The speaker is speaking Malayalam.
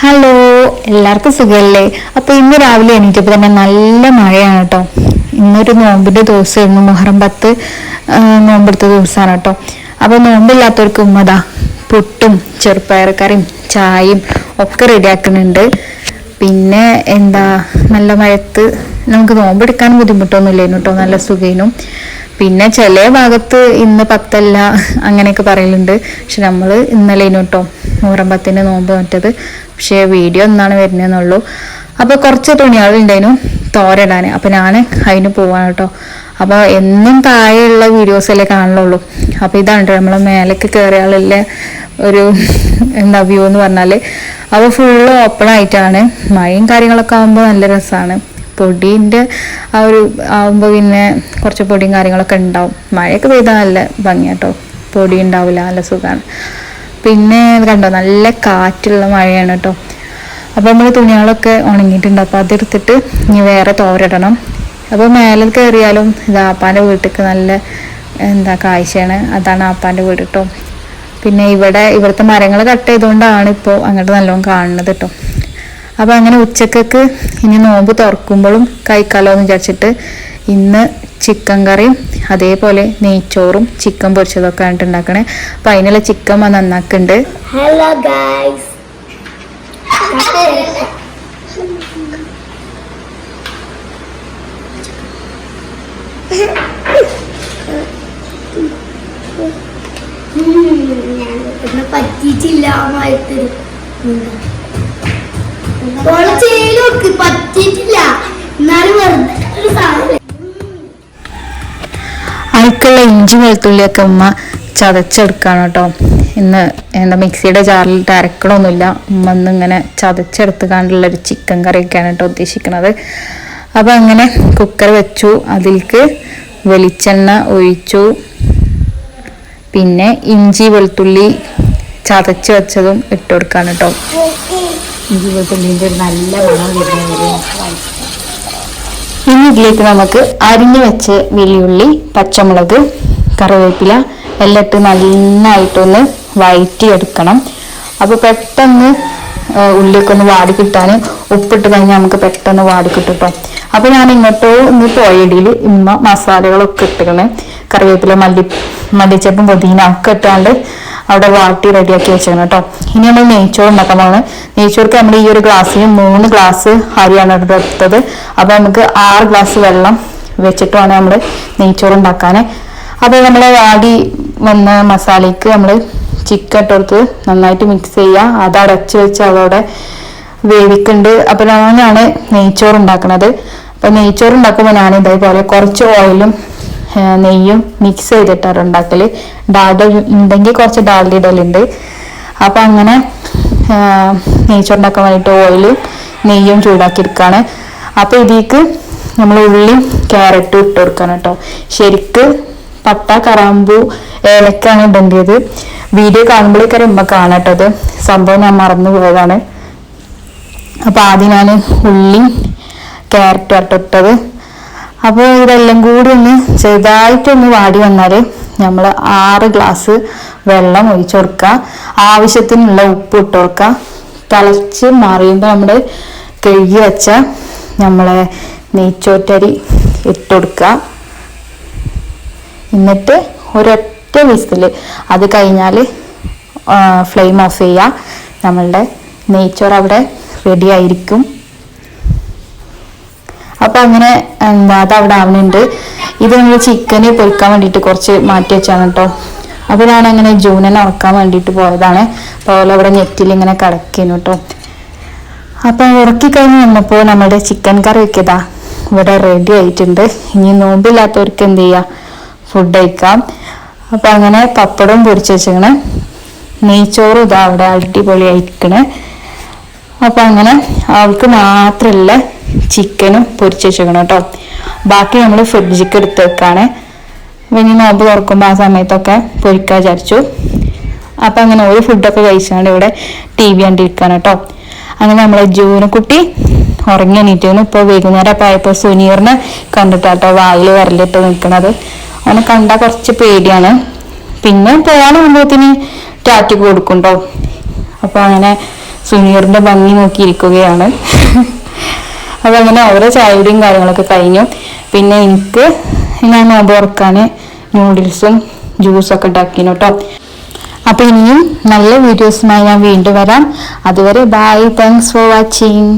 ഹലോ എല്ലാവർക്കും സുഖമല്ലേ അപ്പൊ ഇന്ന് രാവിലെ എണീറ്റപ്പോൾ തന്നെ നല്ല മഴയാണ് കേട്ടോ. ഇന്നൊരു നോമ്പിന്റെ ദിവസമായിരുന്നു. മുഹറം പത്ത് നോമ്പെടുത്ത ദിവസമാണ് കേട്ടോ. അപ്പൊ നോമ്പില്ലാത്തവർക്ക് ഉമ്മതാ പുട്ടും ചെറുപ്പയറക്കറിയും ചായയും ഒക്കെ റെഡിയാക്കുന്നുണ്ട്. പിന്നെ എന്താ നല്ല മഴത്ത് നമുക്ക് നോമ്പെടുക്കാൻ ബുദ്ധിമുട്ടൊന്നുമില്ലേനു കേട്ടോ. നല്ല സുഖേനും. പിന്നെ ചില ഭാഗത്ത് ഇന്ന് പത്തല്ല അങ്ങനെയൊക്കെ പറയലുണ്ട്. പക്ഷെ നമ്മൾ ഇന്നലെ കേട്ടോ നൂറം പത്തിന് നോമ്പ് മറ്റത്. പക്ഷെ വീഡിയോ ഒന്നാണ് വരുന്നതെന്നുള്ളൂ അപ്പോൾ കുറച്ച് തുണികളുണ്ടായിരുന്നു തോരടാൻ അപ്പോൾ ഞാൻ അതിന് പോവാണ് കേട്ടോ അപ്പോൾ എന്നും താഴെയുള്ള വീഡിയോസ് അല്ലേ കാണുള്ളൂ അപ്പോൾ ഇതാണ് കേട്ടോ നമ്മളെ മേലേക്ക് കയറിയാലുള്ള ഒരു എന്താ വ്യൂ എന്ന് പറഞ്ഞാൽ അപ്പോൾ ഫുള്ള് ഓപ്പൺ ആയിട്ടാണ്. മഴയും കാര്യങ്ങളൊക്കെ ആകുമ്പോൾ നല്ല രസമാണ് പൊടീന്റെ ആ ഒരു ആവുമ്പോൾ പിന്നെ കുറച്ച് പൊടിയും കാര്യങ്ങളൊക്കെ ഉണ്ടാവും. മഴയൊക്കെ പെയ്താൽ നല്ല ഭംഗിയാട്ടോ. പൊടി ഉണ്ടാവില്ല നല്ല സുഖമാണ് പിന്നെ കണ്ടോ? നല്ല കാറ്റുള്ള മഴയാണ് കേട്ടോ അപ്പോൾ നമ്മൾ തുണികളൊക്കെ ഉണങ്ങിയിട്ടുണ്ട്. അപ്പോൾ അതെടുത്തിട്ട് ഇനി വേറെ തോരടണം. അപ്പോൾ മേലെ കയറിയാലും ഇത് ആപ്പാന്റെ വീട്ടിലേക്ക് നല്ല എന്താ കാഴ്ചയാണ്. അതാണ് ആപ്പാന്റെ വീട് കേട്ടോ പിന്നെ ഇവിടെ ഇവിടുത്തെ മരങ്ങൾ കട്ട് ചെയ്തുകൊണ്ടാണ് ഇപ്പോൾ അങ്ങോട്ട് നല്ലോണം കാണുന്നത് കേട്ടോ അപ്പോൾ അങ്ങനെ ഉച്ചക്കൊക്കെ ഇനി നോമ്പ് തുറക്കുമ്പോഴും കഴിക്കാലോ എന്ന് വിചാരിച്ചിട്ട് ഇന്ന് ചിക്കൻ കറിയും അതേപോലെ നെയ്ച്ചോറും ചിക്കൻ പൊരിച്ചതൊക്കെ ആയിട്ട് ഉണ്ടാക്കണേ അപ്പം അതിനുള്ള ചിക്കൻ നന്നാക്കുന്നുണ്ട് ഹലോ പറ്റിയിട്ടില്ല അതിലേക്കുള്ള ഇഞ്ചി വെളുത്തുള്ളിയൊക്കെ ഉമ്മ ചതച്ചെടുക്കാണ് കേട്ടോ. ഇന്ന് എന്താ മിക്സിയുടെ ജാറിൽ അരക്കണമൊന്നുമില്ല ഉമ്മ ഇന്ന് ഇങ്ങനെ ചതച്ചെടുത്ത് ഒരു ചിക്കൻ കറിയൊക്കെയാണ് കേട്ടോ ഉദ്ദേശിക്കുന്നത് അപ്പോൾ അങ്ങനെ കുക്കർ വെച്ചു. അതിലേക്ക് വെളിച്ചെണ്ണ ഒഴിച്ചു. പിന്നെ ഇഞ്ചി വെളുത്തുള്ളി ചതച്ച് വെച്ചതും ഇട്ട് കൊടുക്കാണ് കേട്ടോ. ഇഞ്ചി വെളുത്തുള്ളിന്റെ ഒരു നല്ല മണം വരുന്നത്. ഇനി ഇതിലേക്ക് നമുക്ക് അരിഞ്ഞു വെച്ച് വെള്ളിയുള്ളി പച്ചമുളക് കറിവേപ്പില എല്ലാം ഇട്ട് നന്നായിട്ടൊന്ന് വഴറ്റിയെടുക്കണം അപ്പോൾ പെട്ടെന്ന് ഉള്ളിയൊക്കെ ഒന്ന് വാടി കിട്ടാൻ ഉപ്പിട്ട് കഴിഞ്ഞാൽ നമുക്ക് പെട്ടെന്ന് വാടി കിട്ടും കേട്ടോ അപ്പോൾ ഞാൻ ഇങ്ങോട്ടോ ഇന്ന് പോയടിയിൽ ഇമ്മ മസാലകളൊക്കെ ഇട്ടിക്കണേ. കറിവേപ്പില മല്ലി മല്ലിച്ചപ്പും പുതിന ഒക്കെ ഇട്ടാണ്ട് അവിടെ വാട്ടി റെഡിയാക്കി വെച്ചേക്കണം കേട്ടോ. ഇനി നമ്മൾ നെയ്ച്ചോറ് ഉണ്ടാക്കാൻ നെയ്ച്ചോർക്ക് നമ്മൾ ഈ ഒരു ഗ്ലാസ്സിൽ മൂന്ന് ഗ്ലാസ് അരിയാണ് എടുത്തത്. അപ്പോൾ നമുക്ക് ആറ് ഗ്ലാസ് വെള്ളം വെച്ചിട്ട് വേണം നമ്മൾ നെയ്ച്ചോറ് ഉണ്ടാക്കാൻ അപ്പോൾ നമ്മൾ വാടി വന്ന മസാലയ്ക്ക് നമ്മൾ ചിക്കൻ ഇട്ടെടുത്ത് നന്നായിട്ട് മിക്സ് ചെയ്യുക അത് അടച്ച് വെച്ച് അതോടെ വേവിക്കുന്നുണ്ട് അപ്പോൾ അങ്ങനെയാണ് നെയ്ച്ചോറ് ഉണ്ടാക്കുന്നത് അപ്പോൾ നെയ്ച്ചോറ് ഉണ്ടാക്കുമ്പോൾ ഞാൻ ഇതേപോലെ കുറച്ച് ഓയിലും നെയ്യും മിക്സ് ചെയ്തിട്ടാണ് ഉണ്ടാക്കൽ ഡാൽഡ ഉണ്ടെങ്കിൽ കുറച്ച് ഡാൽഡ ഇടലുണ്ട്. അപ്പം അങ്ങനെ നെയ്ച്ചോണ്ടാക്കാൻ വേണ്ടിയിട്ട് ഓയിലും നെയ്യും ചൂടാക്കി എടുക്കുകയാണ് അപ്പോൾ ഇതിലേക്ക് നമ്മൾ ഉള്ളിയും ക്യാരറ്റും ഇട്ട് കൊടുക്കണം കേട്ടോ. ശരിക്ക് പട്ട കറാമ്പു ഏലക്കാണ് ഇടേണ്ടത്. വീഡിയോ കാണുമ്പോഴേക്കാരും ഉമ്മ കാണട്ടത് സംഭവം ഞാൻ മറന്നു പോയതാണ്. അപ്പോൾ ആദ്യം ഞാൻ ഉള്ളി ക്യാരറ്റും ഇട്ടിട്ടത് അപ്പോൾ ഇതെല്ലാം കൂടി ഒന്ന് ചെറുതായിട്ടൊന്ന് വാടി വന്നാൽ നമ്മൾ ആറ് ഗ്ലാസ് വെള്ളം ഒഴിച്ചു കൊടുക്കുക ആവശ്യത്തിനുള്ള ഉപ്പ് ഇട്ട് കൊടുക്കുക തിളച്ച് മാറിയുമ്പോൾ നമ്മൾ കഴുകി വെച്ച നമ്മളെ നെയ്ച്ചോറ്റരി ഇട്ട് കൊടുക്കുക എന്നിട്ട് ഒരൊറ്റ വിസിൽ അത് കഴിഞ്ഞാൽ ഫ്ലെയിം ഓഫ് ചെയ്യുക. നമ്മളുടെ നെയ്ച്ചോറ് അവിടെ റെഡി ആയിരിക്കും. അപ്പൊ അങ്ങനെ എന്താ അത് അവിടെ ആവുന്നുണ്ട് ഇത് നമ്മൾ ചിക്കന് പൊരിക്കാൻ വേണ്ടിയിട്ട് കുറച്ച് മാറ്റി വെച്ചാണ് കേട്ടോ അപ്പൊ ഞാൻ അങ്ങനെ ജൂനനെ ഉറക്കാൻ വേണ്ടിയിട്ട് പോയതാണ്. അപ്പോൾ അവിടെ നെറ്റിൽ ഇങ്ങനെ കിടക്കുന്നു കേട്ടോ അപ്പൊ ഉറക്കി കഴിഞ്ഞ് വന്നപ്പോൾ നമ്മുടെ ചിക്കൻ കറി വെക്കതാ. ഇവിടെ റെഡി ആയിട്ടുണ്ട്. ഇനി നോമ്പില്ലാത്തവർക്ക് എന്ത് ചെയ്യാം? ഫുഡ് കഴിക്കാം. അപ്പൊ അങ്ങനെ പപ്പടവും പൊരിച്ച് വെച്ചേക്കണ്. നെയ്ച്ചോറും ഇതാ അവിടെ അടിപൊളിയായിരിക്കണ് അപ്പൊ അങ്ങനെ അവൾക്ക് മാത്രല്ല ചിക്കനും പൊരിച്ച് വെച്ചേക്കണം കേട്ടോ. ബാക്കി നമ്മൾ ഫ്രിഡ്ജിക്ക് എടുത്ത് വെക്കാണ്. ഇനി നോമ്പ് തുറക്കുമ്പോൾ ആ സമയത്തൊക്കെ പൊരിക്കാൻ വിചാരിച്ചു. അപ്പൊ അങ്ങനെ ഒരു ഫുഡൊക്കെ കഴിച്ചാണ്ട് ഇവിടെ ടി വി കണ്ടിരിക്കാണ് കേട്ടോ. അങ്ങനെ നമ്മളെ ജൂനക്കുട്ടി ഉറങ്ങി എണീറ്റിരുന്നു. ഇപ്പോൾ വൈകുന്നേരം ഒക്കെ ആയപ്പോൾ സുനീറിനെ കണ്ടിട്ടാട്ടോ വായിൽ വരലിട്ട് നിൽക്കണത് അവനെ കണ്ടാൽ കുറച്ച് പേടിയാണ്. പിന്നെ പോകാനാകുമ്പോഴത്തേന് ടാറ്റ കൊടുക്കുണ്ടോ അപ്പൊ അങ്ങനെ സുനീറിന്റെ ഭംഗി നോക്കിയിരിക്കുകയാണ്. അപ്പൊ അങ്ങനെ ഓരോ ചായയുടെയും കാര്യങ്ങളൊക്കെ കഴിഞ്ഞു. പിന്നെ എനിക്ക് ഞാൻ നോമ്പ് തുറക്കാൻ നൂഡിൽസും ജ്യൂസൊക്കെ ഉണ്ടാക്കിനു കേട്ടോ അപ്പൊ ഇനിയും നല്ല വീഡിയോസുമായി ഞാൻ വീണ്ടും വരാം. അതുവരെ ബൈ താങ്ക്സ് ഫോർ വാച്ചിങ്